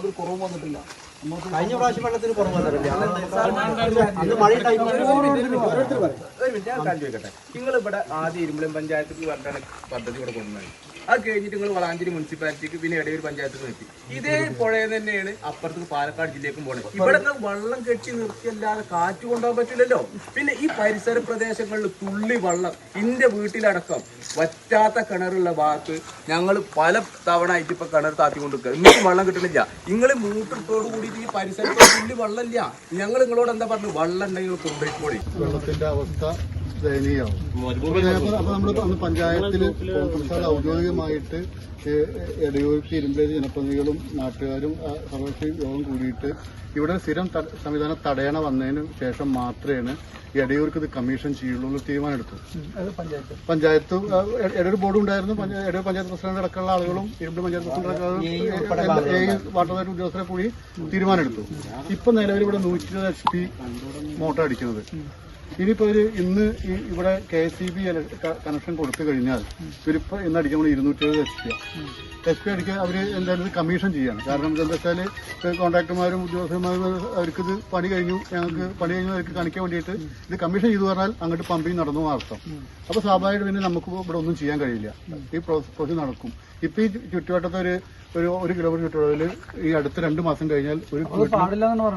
യാതൊരു കുറവും വന്നിട്ടില്ല. കഴിഞ്ഞ പ്രാവശ്യം വെള്ളത്തിന് കുറവ് വന്നിട്ടില്ല. നിങ്ങൾ ഇവിടെ ആദ്യം ഇരുമ്പളം പഞ്ചായത്തിൽ പദ്ധതി ഇവിടെ കൊണ്ടുവന്നത് അത് കഴിഞ്ഞിട്ട് നിങ്ങൾ വളാഞ്ചേരി മുനിസിപ്പാലിറ്റിക്ക് പിന്നെ ഇടയൂർ പഞ്ചായത്തിൽ നിർത്തി. ഇതേ പുഴയിൽ തന്നെയാണ് അപ്പുറത്ത് പാലക്കാട് ജില്ലയിലേക്കും പോണത്. ഇവിടെ വെള്ളം കെട്ടി നിർത്തിയല്ലാതെ കാറ്റ് കൊണ്ടുപോകാൻ പറ്റില്ലല്ലോ. പിന്നെ ഈ പരിസര പ്രദേശങ്ങളിൽ തുള്ളി വെള്ളം ഇന്റെ വീട്ടിലടക്കം വറ്റാത്ത കിണറുള്ള ഭാഗത്ത് ഞങ്ങൾ പല തവണ ആയിട്ട് ഇപ്പൊ കിണർ താത്തി കൊണ്ടിരിക്കുക ഇങ്ങോട്ട് വെള്ളം കിട്ടണില്ല നിങ്ങൾ മൂട്ടിട്ടോട് കൂടി ഈ പരിസരത്ത് തുള്ളി വെള്ളമില്ല. ഞങ്ങൾ നിങ്ങളോട് എന്താ പറഞ്ഞു വെള്ളം ഉണ്ടെങ്കിൽ കൊണ്ടുപോയിക്കോളി. വെള്ളത്തിന്റെ അവസ്ഥ ദയനീയമാവും അപ്പൊ നമ്മുടെ അന്ന് പഞ്ചായത്തിൽ കോൺഗ്രസ് ഔദ്യോഗികമായിട്ട് എടയൂർക്ക് ഇരുമ്പേരി ജനപ്രതിനിധികളും നാട്ടുകാരും സർവകക്ഷി യോഗം കൂടിയിട്ട് ഇവിടെ സ്ഥിരം സംവിധാനം തടയണ വന്നതിന് ശേഷം മാത്രമേ എടയൂർക്ക് ഇത് കമ്മീഷൻ ചെയ്യുള്ളൂ എന്ന് തീരുമാനമെടുത്തു. പഞ്ചായത്ത്. എടയൂർ ബോർഡ് ഉണ്ടായിരുന്നു. എടയൂർ പഞ്ചായത്ത് പ്രസിഡന്റ് അടക്കമുള്ള ആളുകളും ഇരുമ്പ് പഞ്ചായത്ത് പ്രസിഡന്റ് വാട്ടർ അതോറിറ്റി ഉദ്യോഗസ്ഥരെ കൂടി തീരുമാനമെടുത്തു. ഇപ്പൊ നിലവിൽ ഇവിടെ നൂറ്റി ഇരുപത് എച്ച് പി മോട്ടർ അടിക്കുന്നത്. ഇനിയിപ്പോ ഒരു ഇന്ന് ഇവിടെ K S E B connection കൊടുത്തു കഴിഞ്ഞാൽ ഇവരിപ്പോ ഇന്ന് അടിക്കുമ്പോൾ ഇരുന്നൂറ്റി എഴുപത് എസ് പി എസ് പി അടിക്കാൻ അവർ എന്തായാലും കമ്മീഷൻ ചെയ്യണം. കാരണം എന്താ വെച്ചാൽ കോൺട്രാക്ടർമാരും ഉദ്യോഗസ്ഥന്മാരും അവർക്കിത് പണി കഴിഞ്ഞു ഞങ്ങൾക്ക് പണി കഴിഞ്ഞു അവർക്ക് കണിക്കാൻ വേണ്ടിയിട്ട് ഇത് കമ്മീഷൻ ചെയ്തു പറഞ്ഞാൽ അങ്ങോട്ട് പമ്പിങ് നടന്നു അർത്ഥം. അപ്പൊ സ്വാഭാവികമായിട്ട് പിന്നെ നമുക്ക് ഇവിടെ ഒന്നും ചെയ്യാൻ കഴിയില്ല. ഈ പ്രോസസ് നടക്കും. ഇപ്പൊ ഈ ചുറ്റുവട്ടത്തെ ഒരു ഒരു കിലോമീറ്റർ ഈ അടുത്ത രണ്ട് മാസം കഴിഞ്ഞാൽ ഒരു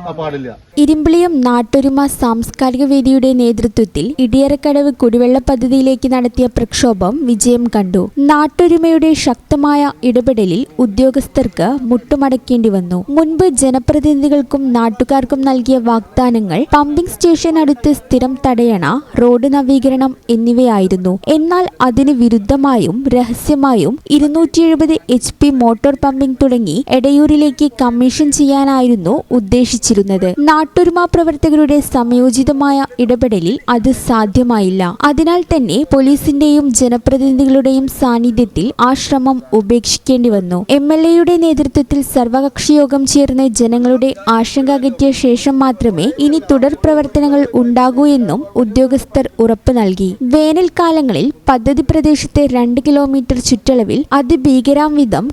ആ, പാടില്ല. ഇരുമ്പിളിയും നാട്ടൊരുമ സാംസ്കാരിക വേദിയുടെ നേതൃത്വത്തിൽ ഇടിയറക്കടവ് കുടിവെള്ള പദ്ധതിയിലേക്ക് നടത്തിയ പ്രക്ഷോഭം വിജയം കണ്ടു. നാട്ടൊരുമയുടെ ശക്തമായ ഇടപെടലിൽ ഉദ്യോഗസ്ഥർക്ക് മുട്ടുമടക്കേണ്ടി വന്നു. മുൻപ് ജനപ്രതിനിധികൾക്കും നാട്ടുകാർക്കും നൽകിയ വാഗ്ദാനങ്ങൾ പമ്പിംഗ് സ്റ്റേഷൻ അടുത്ത് സ്ഥിരം തടയണ റോഡ് നവീകരണം എന്നിവയായിരുന്നു. എന്നാൽ അതിന് വിരുദ്ധമായും രഹസ്യമായും ഇരുന്നൂറ്റി എഴുപത് എച്ച് പി മോട്ടോർ പമ്പിംഗ് തുടങ്ങി എടയൂരിലേക്ക് കമ്മീഷൻ ചെയ്യാനായിരുന്നു ഉദ്ദേശിച്ചിരുന്നത്. നാട്ടൊരുമ പ്രവർത്തകരുടെ സമയോചിതമായ ഇടപെടലിൽ അത് സാധ്യമായില്ല. അതിനാൽ തന്നെ പോലീസിന്റെയും ജനപ്രതിനിധികളുടെയും സാന്നിധ്യത്തിൽ ആ ശ്രമം ഉപേക്ഷിക്കേണ്ടി വന്നു. എം എൽ എയുടെ നേതൃത്വത്തിൽ സർവകക്ഷി യോഗം ചേർന്ന് ജനങ്ങളുടെ ആശങ്ക അകറ്റിയ ശേഷം മാത്രമേ ഇനി തുടർ പ്രവർത്തനങ്ങൾ ഉണ്ടാകൂ എന്നും ഉദ്യോഗസ്ഥർ ഉറപ്പ് നൽകി. വേനൽക്കാലങ്ങളിൽ പദ്ധതി പ്രദേശത്തെ രണ്ട് കിലോമീറ്റർ ചുറ്റളവിൽ അതിഭീകരാം വിധം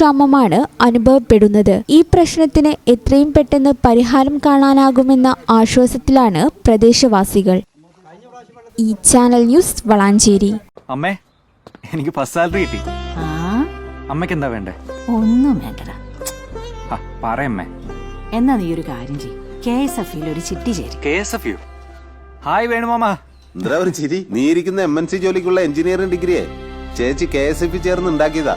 കുടിവെള്ളക്ഷാമമാണ് അനുഭവപ്പെടുന്നത്. ഈ പ്രശ്നത്തിന് എത്രയും പെട്ടെന്ന് പരിഹാരം കാണാനാകുമെന്ന ആശ്വാസത്തിലാണ് പ്രദേശവാസികൾ. ഈ ചാനൽ ന്യൂസ് വളാഞ്ചേരി. അമ്മേ എനിക്ക് ഫസ്റ്റ് സാലറി കിട്ടി. ആ? അമ്മയ്ക്ക് എന്താ വേണ്ടേ? ഒന്നും വേണ്ടടാ. പറയമ്മേ എന്നാ നീ ഒരു കാര്യം ചെയ് കെ എസ് എഫ് ഒരു ചിട്ടി ചേരി. K S F U. Hi വേണുമാമ. എന്താ ഒരു ചിരി? നീ ഇരിക്കുന്ന എം എൻ സി ജോലിക്കുള്ള എഞ്ചിനീയറിംഗ് ഡിഗ്രിയെ. ചേച്ചി കെ എസ് എഫ് ചേർന്ന് ഉണ്ടാക്കിയതാ.